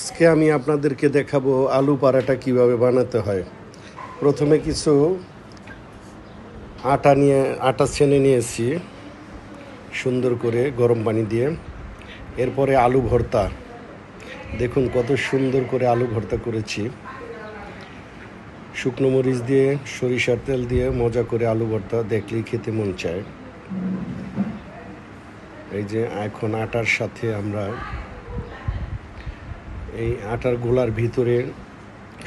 আজকে আমি আপনাদেরকে দেখাবো আলু পারাটা কীভাবে বানাতে হয়। প্রথমে কিছু আটা নিয়ে, আটা ছেনে নিয়েছি সুন্দর করে গরম পানি দিয়ে। এরপরে আলু ভর্তা। দেখুন কত সুন্দর করে আলু ভর্তা করেছি। শুকনো মরিচ দিয়ে, সরিষার তেল দিয়ে মজা করে আলু ভর্তা দেখলেই খেতে মন চায়। এই যে এখন আটার সাথে আমরা এই আটার গোলার ভিতরে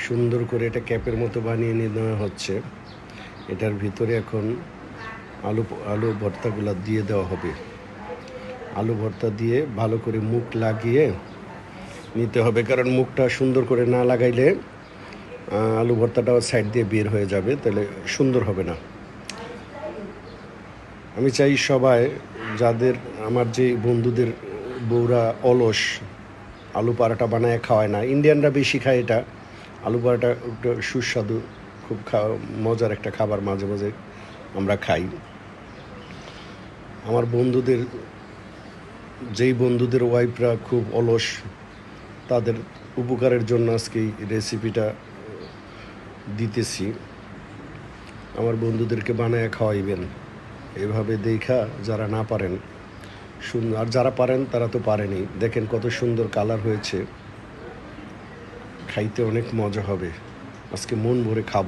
সুন্দর করে এটা ক্যাপের মতো বানিয়ে নিয়ে নেওয়া হচ্ছে। এটার ভিতরে এখন আলু আলু ভর্তাগুলো দিয়ে দেওয়া হবে। আলু ভর্তা দিয়ে ভালো করে মুখ লাগিয়ে নিতে হবে, কারণ মুখটা সুন্দর করে না লাগাইলে আলু ভর্তাটাও সাইড দিয়ে বের হয়ে যাবে, তাহলে সুন্দর হবে না। আমি চাই সবাই, যাদের, আমার যে বন্ধুদের বউরা অলস আলু পরাটা বানায় খাওয়ায় না। ইন্ডিয়ানরা বেশি খায় এটা। আলু পরাটা একটু সুস্বাদু, খুব মজার একটা খাবার মাঝে মাঝে আমরা খাই। আমার বন্ধুদের, যেই বন্ধুদের ওয়াইফরা খুব অলস, তাদের উপকারের জন্য আজকে এই রেসিপিটা দিতেছি। আমার বন্ধুদেরকে বানায় খাওয়াইবেন। এভাবে দেখা যারা না পারেন সুন্দর। আর যারা পারেন, তারা তো পারেনি। দেখেন কত সুন্দর কালার হয়েছে। খাইতে অনেক মজা হবে। আজকে মন ভরে খাব।